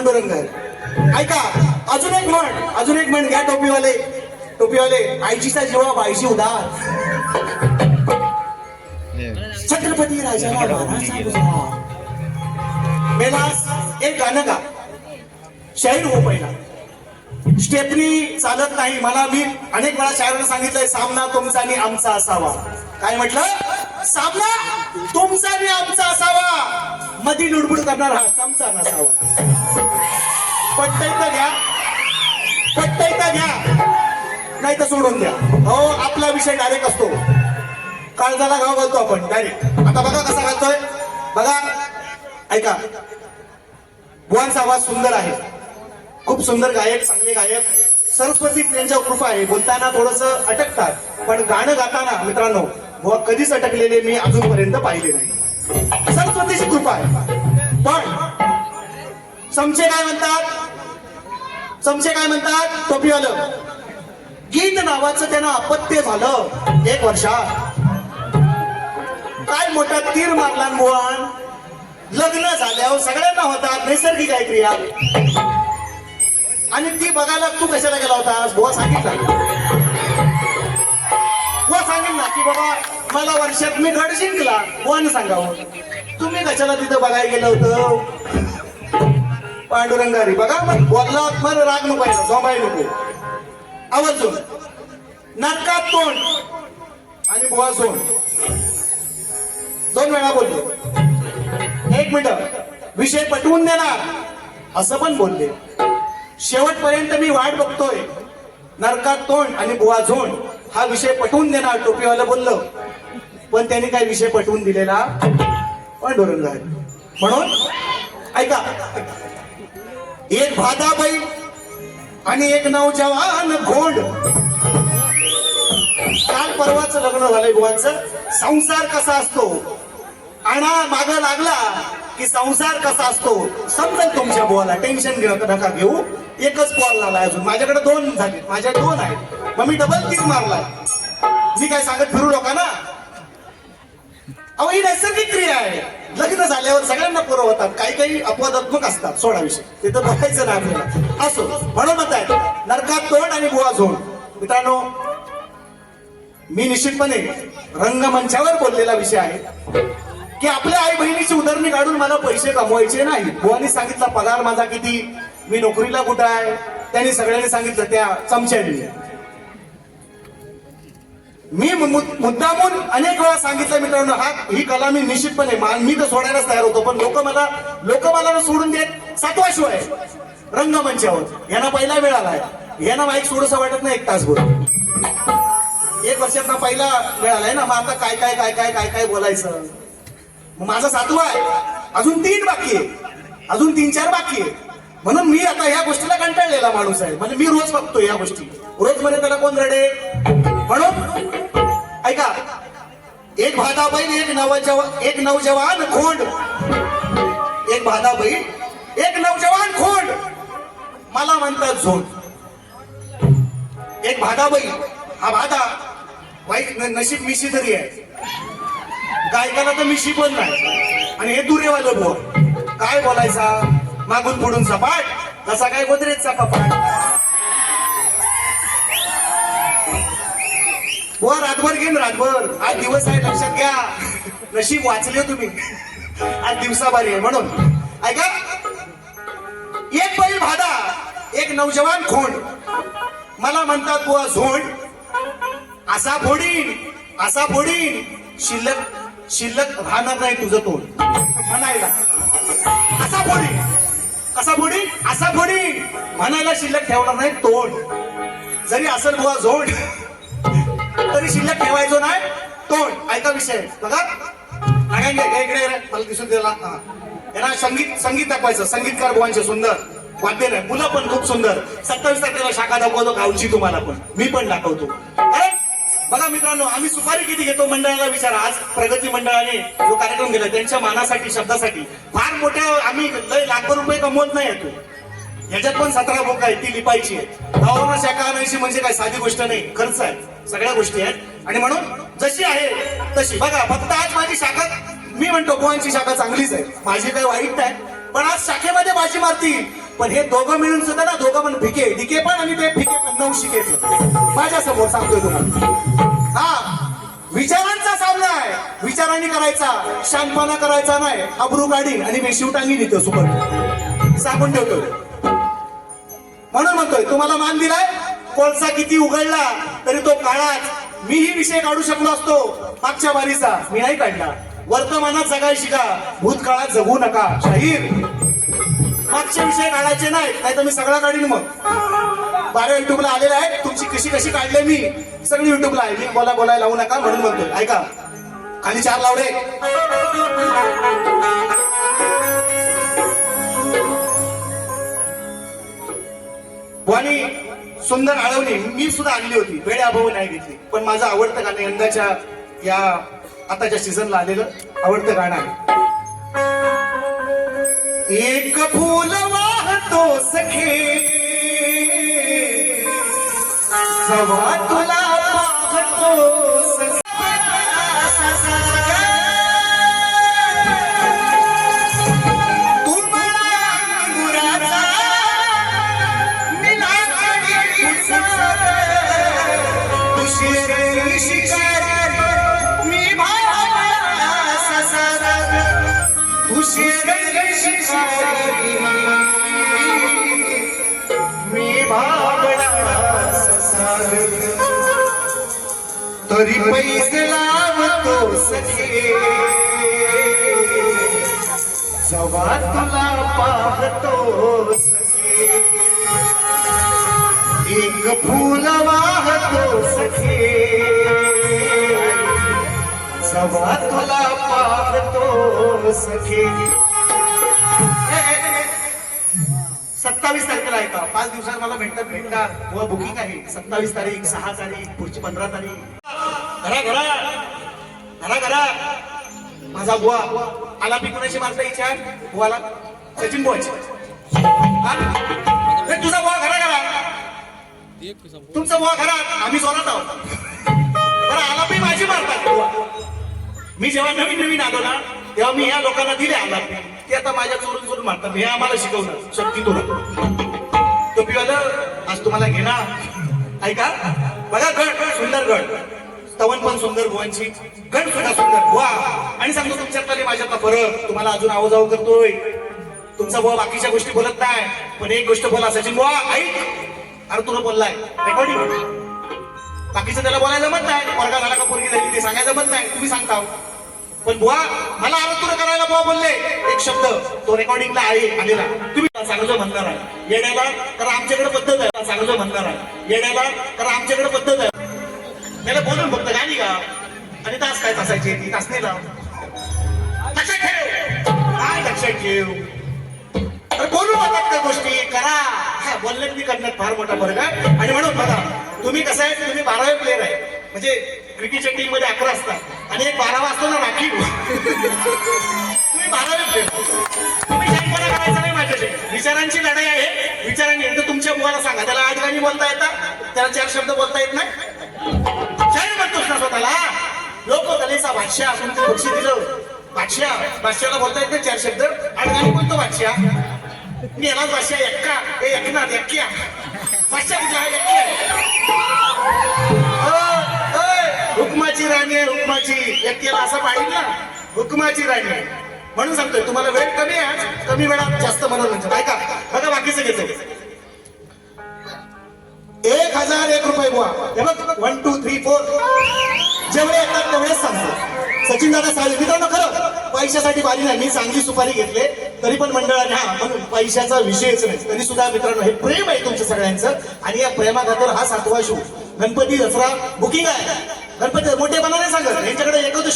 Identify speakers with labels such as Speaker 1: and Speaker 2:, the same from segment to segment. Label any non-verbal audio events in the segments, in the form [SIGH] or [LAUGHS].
Speaker 1: पांडुरंग आहे. ऐका अजून एक म्हण अजून एक म्हण घ्या टोपीवाले. टोपीवाले आईचीचा जीवा बाईची उदार. छत्रपती राजाला मानाचा एक गाणं गा. शाहीर हो पहिला. स्टेपनी चालत नाही मला मी अनेक वेळा शायरांना सांगितलंय सामना तुमचा आणि आमचा असावा. काय म्हटलं? सामना तुमचा आणि आमचा असावा. मधी लुडबुड करणार हा चमचा नसावा पट्टय तर घ्या. पट्टय तर घ्या. नाही तर सोडून द्या. हो आपला विषय डायरेक्ट असतो. काळजाला गाव घालतो आपण डायरेक्ट आता बघा कसा घालतोय. बघा. ऐका. बुवांचा आवाज सुंदर आहे. खूप सुंदर गायक चांगले गायक. सरस्वती यांच्या कृपा आहे. बोलताना थोडस अटकतात. पण गाणं गाताना मित्रांनो बुवा कधीच अटकलेले मी अजूनपर्यंत पाहिले नाही. सरस्वतीची कृपा आहे. पण समचे काय म्हणतात? चमचे काय म्हणतात? टोपीवालं गीत नावाचं त्यांना अपत्य झालं. एक वर्षात. काय मोठा तीर मारला न लग्न झाल्यावर सगळ्यांना होतात नैसर्गिक आहे क्रिया आणि ती बघायला तू कशाला गेला होतास? बुवा सांगितलं. बुवा सांगेल ना की बाबा मला वर्षात मी गड जिंकला बुवाने सांगावं. तुम्ही कशाला तिथं बघायला गेलं होतं? पांडुरंगारी. बघा मग बोलला मला राग नको पाहिजे झोंबाय नको. आवर्जून. नरकात तोंड आणि बुवा सोंड. दोन वेळा बोलले. एक मिनिट. विषय पटवून देणार. असं पण बोलले. शेवटपर्यंत मी वाट बघतोय. नरकात तोंड आणि बुवा झोंड. हा विषय पटवून देणार टोपीवाला बोललो. पण त्यांनी काय विषय पटवून दिलेला पण आहे म्हणून ऐका. एक भादाबाई आणि एक नवजवान घोड काल परवाचं लग्न झालंय बुवांचं. संसार कसा असतो? आणा माग लागला की संसार कसा असतो? समजेल तुमच्या बुवाला. टेन्शन घेऊ नका घेऊ. एकच बॉल लागला अजून. माझ्याकडे दोन झाले माझ्या दोन आहेत. मग मी डबल तीर मारलाय. मी काय सांगत फिरू लोकांना अहो ही नैसर्गिक क्रिया आहे. लग्न झाल्यावर सगळ्यांना पुरवतात काही काही अपवादात्मक असतात सोळा विषय ते तर बघायचं ना आपल्याला. असो म्हणून आहे नरकात तोंड आणि बुवा झोड मित्रांनो मी निश्चितपणे रंगमंचावर बोललेला विषय आहे की आपल्या आई बहिणीची उदरणी काढून मला पैसे कमवायचे नाही. बुवानी सांगितला पगार माझा किती? मी नोकरीला कुठं आहे? त्यांनी सगळ्यांनी सांगितलं त्या चमच्यानी. मी मुद्दामून अनेक वेळा सांगितलं मित्रांनो हा ही कला मी निश्चितपणे मान मी तर सोडायलाच तयार होतो पण लोक मला लोक मला सोडून देत सातवा शिवाय रंगमंचावर. यांना पहिला वेळ आलाय. यांना माईक सोडूस वाटत नाही एक तासभर. एक वर्षात ना पहिला वेळ आलाय ना मग आता काय काय काय काय काय काय बोलायचं? मग माझा सातवा आहे. अजून तीन बाकी आहे. अजून तीन चार बाकी आहे. म्हणून मी आता या गोष्टीला कंटाळलेला माणूस आहे. म्हणजे मी रोज बघतो या गोष्टी. रोजमध्ये त्याला कोण रडे? म्हणून ऐका एक भादा बैल एक नवजवान एक नवजवान खोंड. एक भादा बैल एक नवजवान खोंड. मला म्हणतात झोंड एक भादा बैल हा भादा वाईट नशीब मिशी तरी आहे. गायकाला तर मिशी पण नाही. आणि हे दुरेवालं बोल काय बोलायचा? मागून पुढून सपाट. कसा काय गोदरेजचा कपाट? हो रातभर घेईन रातभर. आज दिवस आहे लक्षात घ्या. नशीब वाचले तुम्ही. आज दिवसाबारी आहे म्हणून. ऐका. एक बैल भादा एक नौजवान खोंड मला म्हणतात बुवा झोंड. असा फोडीन असा फोडीन. शिल्लक शिल्लक राहणार नाही तुझं तोंड. म्हणायला. असा फोडीन. असा फोडीन? असा फोडीन. म्हणायला शिल्लक ठेवणार नाही तोंड. जरी असेल बुवा झोंड. तरी शिल्लक ठेवायचो नाही. तोंड ऐका विषय. बघा. इकडे मला दिसून दिला हा. संगीत संगीत दाखवायचं. संगीतकार बुवांचे सुंदर. वाद्य नाही मुलं पण खूप सुंदर. सत्तावीस तारखेला शाखा दाखवतो गावची तुम्हाला पण. मी पण दाखवतो. बघा मित्रांनो आम्ही सुपारी किती घेतो मंडळाला विचारा. आज प्रगती मंडळाने जो कार्यक्रम केला त्यांच्या मानासाठी शब्दासाठी. फार मोठ्या आम्ही लय लाखो रुपये कमवत नाही येतो. याच्यात पण सतरा बोक आहे ती लिपायची आहे शाखा आणायची म्हणजे काय साधी गोष्ट नाही. खर्च आहे. सगळ्या गोष्टी आहेत. आणि म्हणून जशी आहे तशी. बघा फक्त आज माझी शाखा मी म्हणतो गोवांची शाखा चांगलीच आहे. माझी काही वाईट नाही. पण आज शाखेमध्ये बाजी मारतील. पण हे दोघं मिळून सुद्धा ना दोघं पण भिके. डिके पण आणि ते फिके पण नऊ शिके माझ्यासमोर सांगतोय तुम्हाला. हा विचारांचा सामना आहे. विचारांनी करायचा. शांतपणा करायचा नाही. अब्रू काढीन आणि मी शिवटांगी देतो सुपर. सांगून ठेवतो म्हणून म्हणतोय तुम्हाला मान दिलाय? कोळसा किती उघडला तरी तो काळाच. मीही विषय काढू शकलो असतो मागच्या बारीचा. मी नाही काढला. वर्तमानात जगाय शिका भूतकाळात जगू नका. शाहीर! मागचे विषय काढायचे नाही नाही तर मी सगळा काढीन मग. बारा युट्यूबला आलेला आहे तुमची कशी कशी काढले मी सगळी युट्यूबला आहे. मी बोला बोलायला लावू नका म्हणून म्हणतो ऐका. खाली चार लावले. वाणी सुंदर आळवणी मी सुद्धा आणली होती. वेळ अभाव नाही घेतली. पण माझं आवडतं गाणं यंदाच्या या आताच्या सीझनला आलेलं आवडतं गाणं आहे. एक फूल वाहतो सखे. जवा तुला पाहतो तरी पैसे लावतो सखे जवा तुला पाहतो सखे एक फूल वाहतो सखे जवा तुला पाहतो सखे सत्तावीस तारखेला आहे का? पाच दिवसात मला भेटतात भेटतात. व बुकिंग आहे. सत्तावीस तारीख सहा तारीख पुढची पंधरा तारीख. घरा घरा. घरा घरा. माझा बुवा आला पी कोणाची मारता इच्छा बुवाला? सचिन बुवाची. तुझा बुवा घरा घरा. तुमचा बुवा घरा. आम्ही सोडत आहोत. बरं आला पी माझी मारतात बुवा. मी जेव्हा नवीन नवीन आलो ना तेव्हा मी ह्या लोकांना दिले आला ते आता माझ्या चोरून चोरून मारतात. हे आम्हाला शिकवलं. शक्ती तुला तो पिवालं आज तुम्हाला घेणार. ऐका. बघा गड सुंदर गड. तवन पण सुंदर बुवांची गण सुद्धा सुंदर. बुवा आणि सांगतो तुमच्यातला माझ्यातला फरक. तुम्हाला अजून आवाजाव करतोय. तुमचा बुवा बाकीच्या गोष्टी बोलत नाही. पण एक गोष्ट बोला सचिन बुवा ऐक. अरे तुला बोललाय. रेकॉर्डिंग बाकीचं त्याला बोलायला जमत नाही. वर्गा झाला का पोरगी झाली ते सांगायला जमत नाही. तुम्ही सांगता. पण बुवा मला आरोग्य करायला बुवा बोलले. एक शब्द तो रेकॉर्डिंगला आहे आलेला. तुम्ही चांगलं म्हणणार आहे. येण्याला तर आमच्याकडे पद्धत आहे. चांगलं म्हणणार आहे. येण्याला तर आमच्याकडे पद्धत आहे. त्याला बोलून फक्त गाणी गा आणि तास काय तासायचे? ती तास नाही लाव लक्षात ठेव. काय लक्षात ठेव? तर बोलू म्हणतात त्या गोष्टी. करा. हा बोलण्यात मी करण्यात फार मोठा फरक आहे. आणि म्हणून बघा तुम्ही कसं आहे? तुम्ही बारावे प्लेअर आहे. म्हणजे क्रिकेटच्या टीममध्ये अकरा असतात. आणि एक बारावा असतो ना राखीव. तुम्ही बारावे प्लेअर तुम्ही शांतपणा करायचा नाही माझ्याशी. विचारांची लढाई आहे. विचारांनी तुमच्या मुलाला सांगा. त्याला आठ गाणी बोलता येतात. त्याला चार शब्द बोलता येत नाही. काय म्हणतोस ना स्वतःला लोक कलेचा बादशाह आपण ते बक्षी दिलं बादशाह बादशाहला बोलता येत चार शब्द. आणि काय बोलतो बादशाह. मी यालाच बादशाह एक्का हे एकनाथ एक्क्या बादशाह कुठला हा एक्क्या अ, हुकमाची राणी आहे हुकमाची. एक्क्याला असं पाहिजे ना. हुकमाची राणी म्हणून सांगतोय तुम्हाला वेळ कमी आहे कमी वेळात जास्त मनोरंजन ऐका. वन टू थ्री फोर जेवढे येतात तेवढेच सांगतो. सचिन दादा साहेब मित्रांनो खरं पैशासाठी बारी नाही मी चांगली सुपारी घेतले तरी पण मंडळाने हा म्हणून पैशाचा विषयच नाही. तरी सुद्धा मित्रांनो हे प्रेम आहे तुमच्या सगळ्यांचं. आणि या प्रेमाखातर हा सातवा शो. गणपती दसरा बुकिंग आहे. गणपती मोठेपणाने सांगत यांच्याकडे येतो तो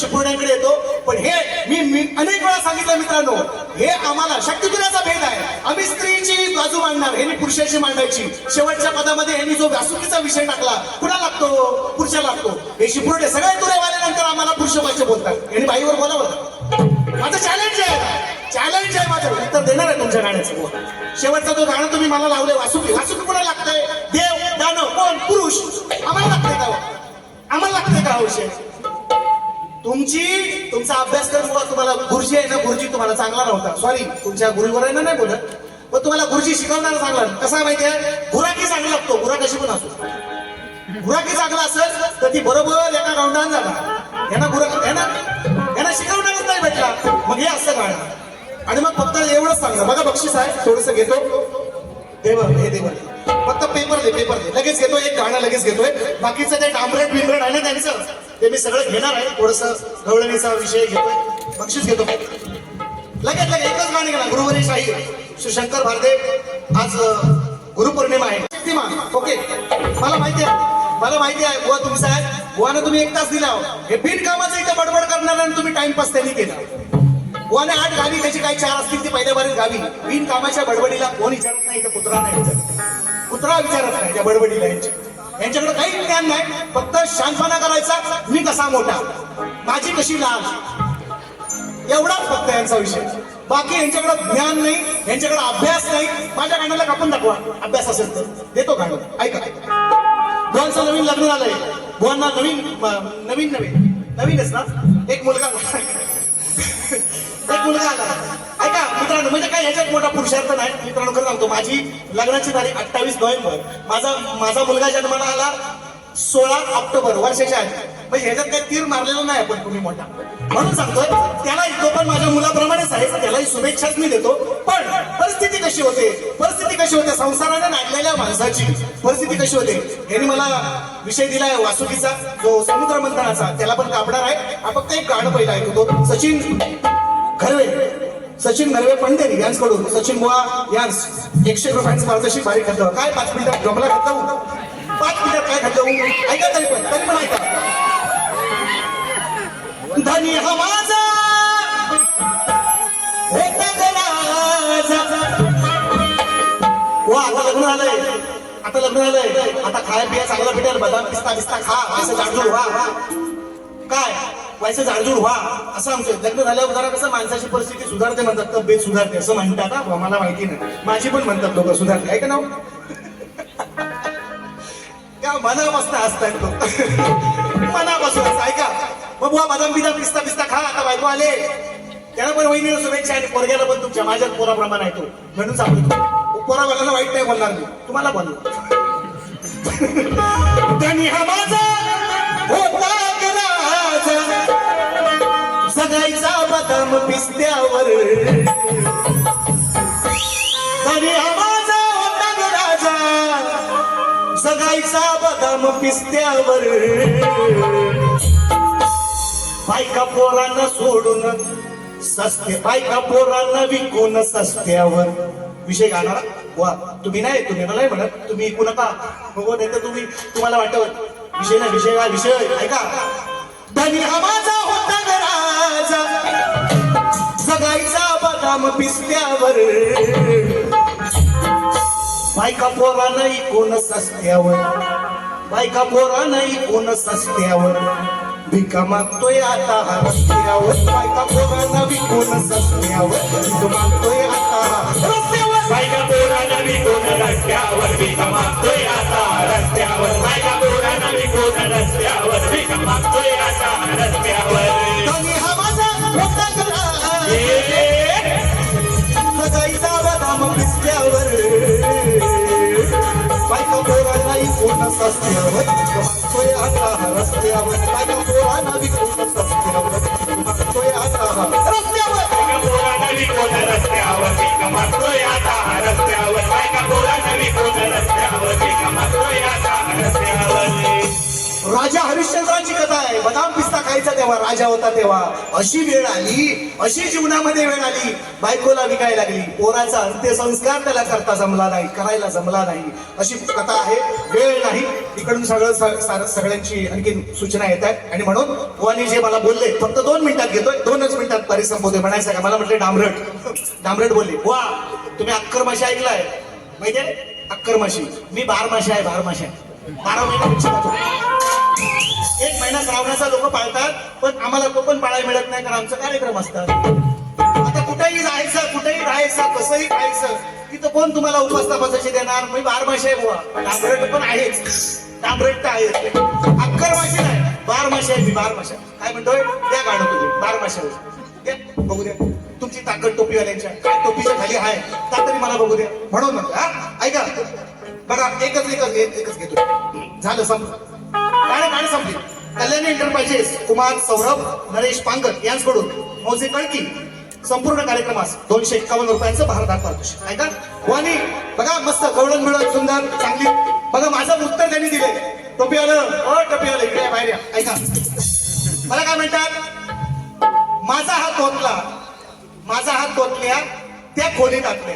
Speaker 1: येतो. पण हे मी मी अनेक वेळा सांगितलं मित्रांनो हे आम्हाला शक्तिपुराचा भेद आहे. आम्ही स्त्रीची बाजू मांडणार हे पुरुषाची मांडायची. शेवटच्या पदामध्ये यांनी जो व्यासुकीचा विषय टाकला कुणा लागतो? पुरुषाला लागतो. हे शिपुर्डे सगळे तुरे वाल्यानंतर आम्हाला पुरुष भाषा बोलतात. यांनी बाईवर बोलावं माझं चॅलेंज आहे चॅलेंज आहे माझं. उत्तर देणार आहे तुमच्या गाण्याचं शेवटचं शेवटचा तो गाणं तुम्ही मला लावले वासुकी. वासुकी कुणाला लागतंय? देव दानव कोण? पुरुष. आम्हाला लागतंय आम्हाला लागते का हा तुमची तुमचा अभ्यास करून तुम्हाला गुरुजी आहे ना गुरुजी तुम्हाला चांगला नव्हता. सॉरी तुमच्या ना नाही बोलत. पण तुम्हाला गुरुजी शिकवणार चांगला कसा आहे माहितीये? गुराकी चांगला लागतो गुरा कशी पण असो गुराकी चांगला असेल तर ती बरोबर एका राऊंडान झाला यांना गुरा यांना यांना शिकवणारच नाही भेटला. मग हे असं गाणं आणि मग फक्त एवढंच सांगलं बघा बक्षीस आहे थोडस घेतो. देव हे देव फक्त पेपर दे पेपर दे. लगेच घेतो एक गाणं लगेच घेतोय. बाकीचं ते डांबरेट बिंबरेट आहे ना त्यांचं ते मी सगळं घेणार आहे. थोडस गवळणीचा विषय घेतोय. बक्षीस घेतो. लगेच लगेच एकच गाणं गेला गुरुवरी शाही. श्री शंकर भारदे आज अं, गुरुपौर्णिमा आहे. ओके. मला माहिती आहे. मला माहिती आहे. बुवा तुम्ही साहेब बुवानं तुम्ही एक तास दिला हो. हे बिन कामाचं इथं बडबड करणार आणि तुम्ही टाइमपास त्यांनी केला. बुवाने आठ गावी त्याची काही चार असतील ती पहिल्या बारीत गावी. बिन कामाच्या बडबडीला कोण विचारत नाही इथं कुत्रा नाही. विचारत कुत्रा विचारत नाही त्या बडबडीला यांची यांच्याकडे काही ज्ञान नाही फक्त शांतपणा करायचा मी कसा मोठा? माझी कशी लहान एवढाच फक्त यांचा विषय. बाकी यांच्याकडे ज्ञान नाही यांच्याकडे अभ्यास नाही. माझ्या गाण्याला कापून दाखवा. अभ्यास असेल तर. देतो गाणं ऐका. भुवांचं नवीन लग्न झालंय. भुवांना नवीन नवीन नवीन नवीनच ना? एक मुलगा [LAUGHS] एक मुलगा आला. मित्रांनो म्हणजे काय ह्याच्यात मोठा पुरुषार्थ नाही. मित्रांनो खरं सांगतो माझी लग्नाची तारीख अठ्ठावीस नोव्हेंबर. माझा माझा मुलगा जन्माला आला सोळा ऑक्टोबर वर्षाच्या आधी. म्हणजे ह्याच्यात काही तीर मारलेला नाही आपण तुम्ही मोठा. म्हणून सांगतोय त्याला तो पण माझ्या मुलाप्रमाणेच आहे. त्यालाही शुभेच्छाच मी देतो. पण परिस्थिती कशी होते? परिस्थिती कशी होते? संसाराने नाडलेल्या माणसाची परिस्थिती कशी होते? यांनी मला विषय दिलाय वासुकीचा जो समुद्र मंथनाचा त्याला पण कापणार आहे. आपण फक्त एक गाणं पहिलं ऐकतो. सचिन खरवे. सचिन नरवे पंढरी यांच्याकडून सचिन बुवा यांस एकशे रुपयांचं पारदर्शी बारीक खात. काय पाच मिनिटात जमला खातं? पाच मिनिटात काय खातं? ऐका तरी पण तरी पण ऐका. धनी हा माझा वा आता लग्न झालंय. आता लग्न झालंय. आता खाया पिया चांगला भेटेल. बदाम पिस्ता पिस्ता खा. असं जाडजूड वा काय? व्हायचं जाडजूड व्हा असं आमचं लग्न झाल्यावर जरा कसं माणसाची परिस्थिती सुधारते म्हणतात तब्येत सुधारते असं म्हणतात हा मला माहिती नाही. माझी पण म्हणतात लोक सुधारते आहे का नाव? का मनापासून असतात लोक? मनापासून ऐका मग बुवा बदाम पिता पिस्ता पिस्ता खा आता बायको आले. त्याला पण वहिनीला शुभेच्छा आणि पोरग्याला पण तुमच्या माझ्या पोराप्रमाणे आहे तो. म्हणून सांगतो. पोरा बोलायला वाईट नाही बोलणार मी. तुम्हाला बोललो धनी हा माझा होता. बदाम पिस्त्यावर. धनी हा होता ग राजा. सगाईचा बदाम पिस्त्यावर. बायका पोरांना सोडून सस्ते बायका पोरांना विकून सस्त्यावर. विषय गाणारा? वा तुम्ही नाही तुम्ही मला नाही म्हणत. तुम्ही ऐकू नका. हो नाही तर तुम्ही तुम्हाला वाटत. विषय ना विषय हा विषय ऐका. धनी हा माझा होता राजा. जायचा बदाम पिस्त्यावर. बायका पोरा नाही कोण सस्त्यावर. बायका पोरा नाही कोण सस्त्यावर. भिका मागतोय आता हा रस्त्यावर. बायका पोरांना विकून सस्त्यावर. भिक मागतोय आता रस्त्यावर.
Speaker 2: बायका पोरांना विकून रस्त्यावर. भिका मागतोय
Speaker 1: इकून सस्त्यावर मागतोय आता हा रस्त्यावर बायका पोरांना विकून सस्त्यावर भिक मागतोय आता हा रस्त्यावर
Speaker 2: बायका पोरांना विकून रस्त्यावर मागतोय आता रस्त्यावर बायका पोरांना विकून रस्त्यावर मागतोय आता रस्त्यावर
Speaker 1: राजा हरिश्चंद्राची कथा आहे. बदाम पिस्ता खायचा तेव्हा राजा होता तेव्हा. अशी वेळ आली अशी जीवनामध्ये वेळ आली. बायकोला विकायला लागली. पोराचा अंत्यसंस्कार त्याला करता जमला नाही करायला जमला नाही. अशी कथा आहे. वेळ नाही. इकडून सगळं सगळ्यांची आणखी सूचना येत आहेत. आणि म्हणून बुवानी जे मला बोलले फक्त दोन मिनिटात घेतोय. दोनच मिनिटात परिसंबोधे म्हणायचं का? मला म्हटले डांबरट. [LAUGHS] डांबरट बोलले वा तुम्ही अक्कर माशी ऐकलाय. माहितीये? अक्कर माशी मी बारमाशी आहे बारमाशी आहे. बारा महिना एक महिना श्रावणाचा लोक पाळतात पण आम्हाला तो पण पाळायला मिळत नाही कारण आमचा कार्यक्रम असतात. आता कुठेही जायचं कुठेही राहायचं कसंही खायचं तिथं कोण तुम्हाला उपास देणार? मी बार माशी आहे बुवा. डांबरट पण आहेच. डांबरट तर आहेच. अक्कर नाही. बार माशी आहे मी बार काय म्हणतोय? त्या गाणं तुम्ही. बार माशावर बघू द्या. तुमची ताकद टोपीवाल्यांच्या. काय टोपीच्या खाली आहे? का तरी मला बघू द्या. म्हणून हा? ऐका. बघा एकच एकच एक- एकच घेतो. झालं समजा गाणं गाणं संपली. कल्याणी एंटरप्राइजेस कुमार सौरभ नरेश पांगत यांच्याकडून मौजे कळकी संपूर्ण कार्यक्रमास दोनशे एकावन्न रुपयांचं भारतात पारितोषिक. ऐका वाणी बघा मस्त गवळण मिळत सुंदर चांगली. बघा माझं उत्तर त्यांनी दिले टोपी आलं. अ टोपी आलं. इकडे बाहेर ऐका. मला काय म्हणतात? माझा हात तोतला माझा हात तोतल्या त्या खोलीत आतल्या.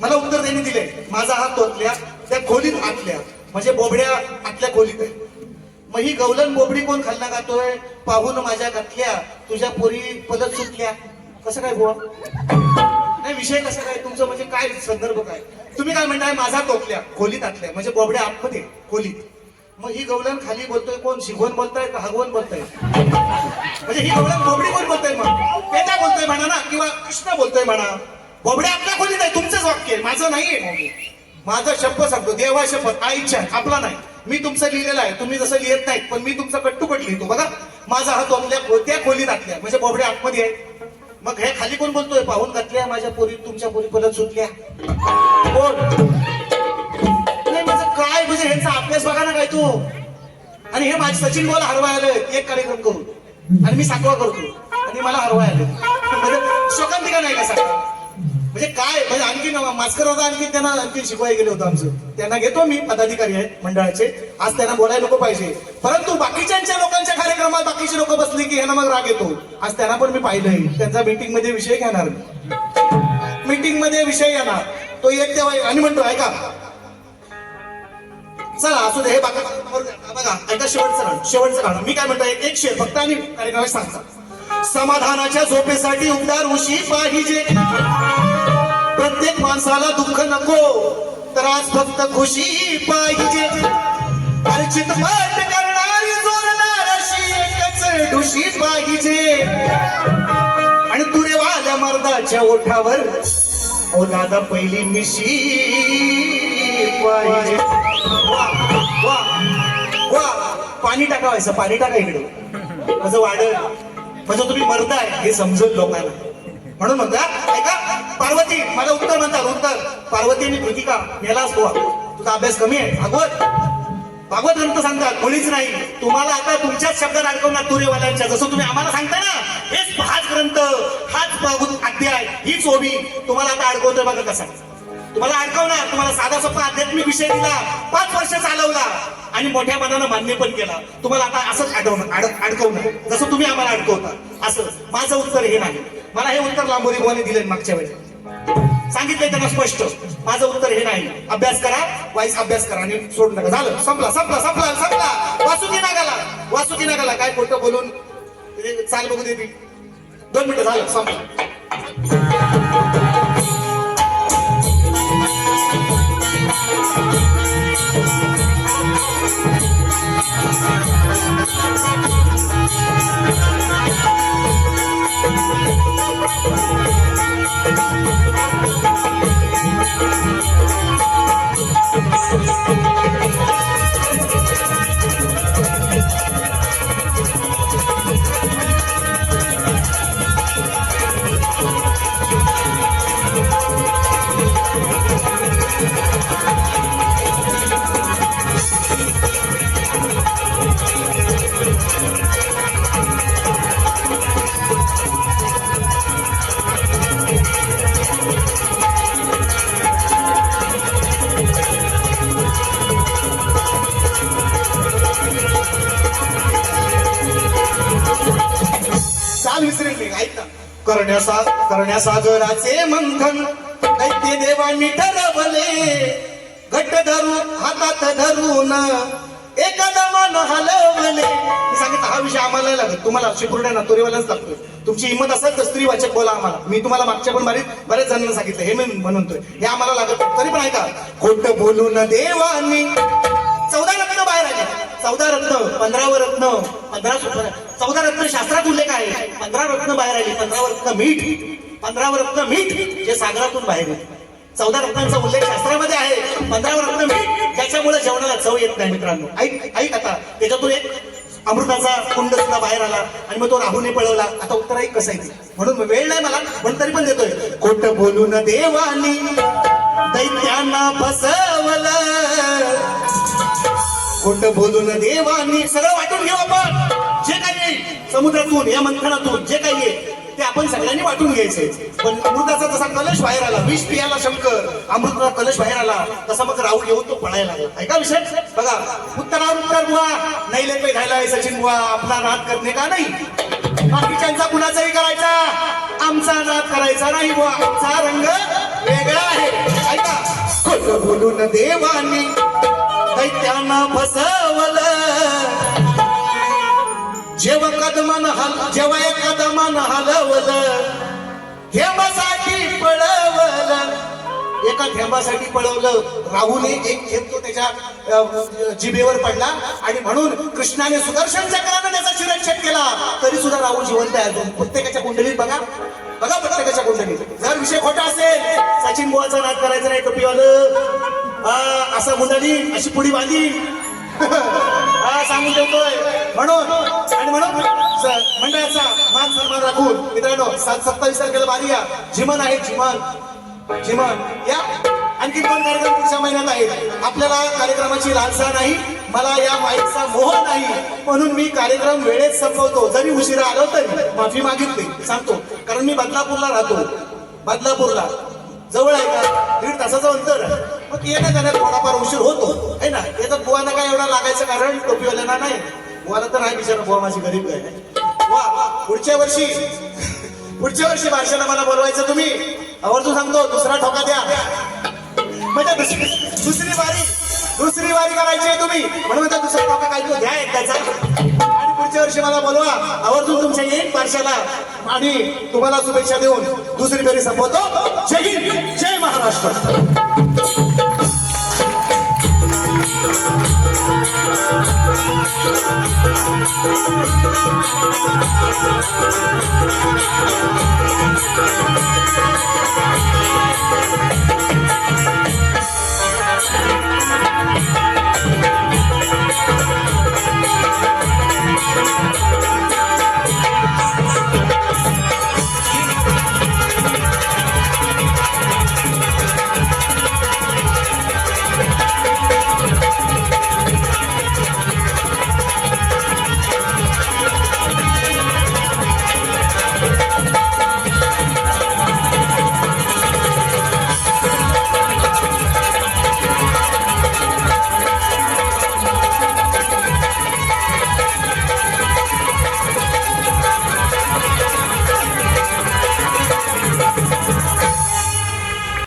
Speaker 1: मला उत्तर त्यांनी दिले माझा हात तोतल्या त्या खोलीत आतल्या. म्हणजे बोबड्या आतल्या खोलीत आहे. मग ही गवलन बोबडी कोण खाल्ला गातोय पाहून माझ्या घातल्या तुझ्या पोरी पदत सुटल्या. कसं काय बुवा? नाही विषय कसा काय? तुमचं म्हणजे काय संदर्भ काय? तुम्ही काय म्हणताय माझा तोतल्या खोलीत आतल्या. म्हणजे बोबड्या आतमध्ये खोलीत. मग ही गवलन खाली बोलतोय कोण? शिगवण बोलताय का हगवण बोलताय? म्हणजे ही गवलन बोबडी कोण बोलतोय मग? ते काय बोलतोय म्हणा ना किंवा कृष्ण बोलतोय म्हणा. बोबड्या आपल्या खोलीत आहे तुमचंच वाक्य माझं नाहीये. माझा शब्द सांगतो देवा शपथ आईच्या आपला नाही. मी तुमचं लिहिलेलं आहे तुम्ही जसं लिहित नाहीत पण मी तुमचं कट्टुकट लिहितो बघा. माझा हात आपल्या त्या खोलीत आतल्या म्हणजे बोबड्या आतमध्ये आहे. मग हे खाली कोण बोलतोय? पाहून घातल्या माझ्या पोरी तुमच्या पोरी परत सुटल्या. कोण? नाही माझं काय? म्हणजे ह्यांचा अभ्यास बघा ना काय तू. आणि हे माझे सचिन बोल हरवाय आलंय एक कार्यक्रम करून. आणि मी सातवा करतो. आणि मला हरवाय आले [LAUGHS] म्हणजे शोकांतिका नाही का सांगा म्हणजे काय? म्हणजे आणखी मास्कर होता आणखी त्यांना आणखी शिकवायला गेले होतं आमचं. त्यांना घेतो मी पदाधिकारी आहेत मंडळाचे. आज त्यांना बोलायला नको पाहिजे. परंतु बाकीच्या लोकांच्या कार्यक्रमात बाकीचे लोक बसले की यांना मग राग येतो. आज त्यांना पण मी पाहिलंय. त्यांचा मीटिंगमध्ये विषय घेणार. मी मीटिंगमध्ये विषय येणार. तो येत तेव्हा आणि म्हणतो ऐका. चला असू दे हे बाकी बघा ऐका शेवटचं गाणं शेवटचं गाणं मी काय म्हणतो एक एक शेर. फक्त आणि कार्यक्रमात सांगता. समाधानाच्या झोपेसाठी उबदार उशी पाहिजे. प्रत्येक माणसाला दुःख नको तर आज फक्त खुशी पाहिजे. अर्चित पाठ करणारी जोरदार अशी एकच ढुशी पाहिजे. आणि तुरेवाल्या मर्दाच्या ओठावर ओ दादा पहिली मिशी पाहिजे. वा वा वा. पाणी टाकावायचं पाणी टाका इकडे. माझं वाढ म्हणजे तुम्ही मरताय हे समजून लोकांना. म्हणून म्हणता ऐका पार्वती माझं उत्तर म्हणतात उत्तर. पार्वती आणि कृतिका मेला असतो तुझा अभ्यास कमी आहे. भागवत. भागवत ग्रंथ सांगतात कोणीच नाही. तुम्हाला आता तुमच्याच शब्दात अडकवणार तुरेवाल्यांच्या. जसं तुम्ही आम्हाला सांगता ना हेच हाच ग्रंथ हाच भागवत अध्याय हीच ओबी. तुम्हाला आता अडकवतोय बघा कसा. तुम्हाला अडकवणार. तुम्हाला साधा सोपा आध्यात्मिक विषय दिला पाच वर्ष चालवला आणि मोठ्या मनानं मान्य पण केला. तुम्हाला आता असंच अडवणार अडकवणार. जसं तुम्ही आम्हाला अडकवता. असं. माझं उत्तर हे नाही. मला हे उत्तर लांबोरी बोवाने दिले मागच्या वेळेस सांगितलंय त्यांना स्पष्ट. माझं उत्तर हे नाही. अभ्यास करा वाईस अभ्यास करा आणि सोडून नका. झालं. संपला संपला संपला संपला. वासुकी नागाला. वासुकी नागाला काय खोटं बोलून चाल बघू दे दोन मिनिटं झालं संपला. चाल करण्यासा करण्यासागराचे मंथन. दैत्य देवांनी ठरवले. घट्ट धरून हातात धरून. एकदमान हलवले. मी सांगितलं हा विषय आम्हाला लागत तुम्हाला शिपुर्ड्या नातोरीवालाच लागतोय तुमची हिंमत असेल तर स्त्रीवाचक बोला आम्हाला. मी तुम्हाला मागच्या पण बरेच बरेच जणांना सांगितलं. हे मी म्हणतोय. हे आम्हाला लागत तरी पण ऐका. खोट बोलून देवानी. चौदा रत्न बाहेर आले. चौदा रत्न पंधरावं रत्न पंधरा चौदा रत्न शास्त्रात उल्लेख आहे. पंधरा रत्न बाहेर आली. पंधरावं रत्न मीठ. पंधरावं रत्न मीठ जे सागरातून बाहेर येते. चौदा रत्नांचा उल्लेख शास्त्रामध्ये आहे. पंधरावं रत्न मीठ त्याच्यामुळे जेवणाला चव येत नाही मित्रांनो. ऐक ऐक आता. त्याच्यातून एक अमृताचा कुंड सुद्धा बाहेर आला आणि मग तो राहूने पळवला. आता उत्तराही कसं येते म्हणून वेळ नाही मला पण तरी पण देतोय. खोट बोलून देवानी दैत्यांना फसवलं. खोट बोलून देवानी सगळं वाटून घेऊ आपण. जे काही समुद्रातून या मंथनातून जे काही ते आपण सगळ्यांनी वाटून घ्यायचे पण अमृताचा जसा कलश बाहेर आला. विष पियाला शंकर. अमृताचा कलश बाहेर आला. तसा मग राहुल येऊन तो पळायला लागला. ऐका विषय? बघा उत्तरावर उत्तर बुवा नाही लेपे घायला सचिन बुवा आपला नाद करणे का नाही? बाकीच्यांचा कुणाचाही करायचा? आमचा नाद करायचा नाही बुवा. आमचा रंग वेगळा आहे. ऐका. खोट बोलून देवानी दैत्यांना फसवलं. जेव्हा कदमान हल जेव्हा एक कदमान हलवलं थेंबासाठी पळवलं. एका थेंबासाठी पळवलं. राहुने एक थेंब तो त्याच्या जिभेवर पडला आणि म्हणून कृष्णाने सुदर्शन चक्राने त्याचा शिरच्छेद केला. तरी सुद्धा राहुल जिवंत आहे अजून. प्रत्येकाच्या कुंडलीत बघा. बघा प्रत्येकाच्या कुंडलीत. जर विषय खोटा असेल सचिन बुवाचा नाद करायचा नाही टोपीवालं. असं कुंडली अशी पुढी बांधी हा सांगून ठेवतोय. म्हणून आणि म्हणून मंडळाचा मान सन्मान राखून मित्रांनो सात सत्तावीस तारखेला बारी या जिमन आहे जिमन. जिमन. या आणखी दोन कार्यक्रम पुढच्या महिन्यात आहेत. आपल्याला कार्यक्रमाची लालसा नाही मला या माईकचा मोह नाही. म्हणून मी कार्यक्रम वेळेत संपवतो. जरी उशिरा आलो तरी माफी मागितली. सांगतो. कारण मी बदलापूरला राहतो. बदलापूरला. जवळ आहे का? दीड तासाचं अंतर. आहे. मग येणं जाण्यात थोडाफार उशीर होतो. आहे ना? त्याच्यात बुवाना काय एवढा लागायचं कारण? टोपीवाल्यांना नाही. बुवाला तर नाही बिचारा बुवा माझी गरीब आहे. वा पुढच्या वर्षी पुढच्या वर्षी भाषेला मला बोलवायचं तुम्ही. आवर्जून सांगतो दुसरा ठोका द्या. म्हणजे दुसरी दुसरी वारी दुसरी वारी करायची आहे तुम्ही. म्हणून दुसरा ठोका काय तो द्या एकदाचा. मागच्या वर्षी मला बोलवा. आवर्जून तुमच्या एक पार्शाला आणि तुम्हाला शुभेच्छा देऊन दुसरी फेरी संपवतो. जय हिंद जय महाराष्ट्र.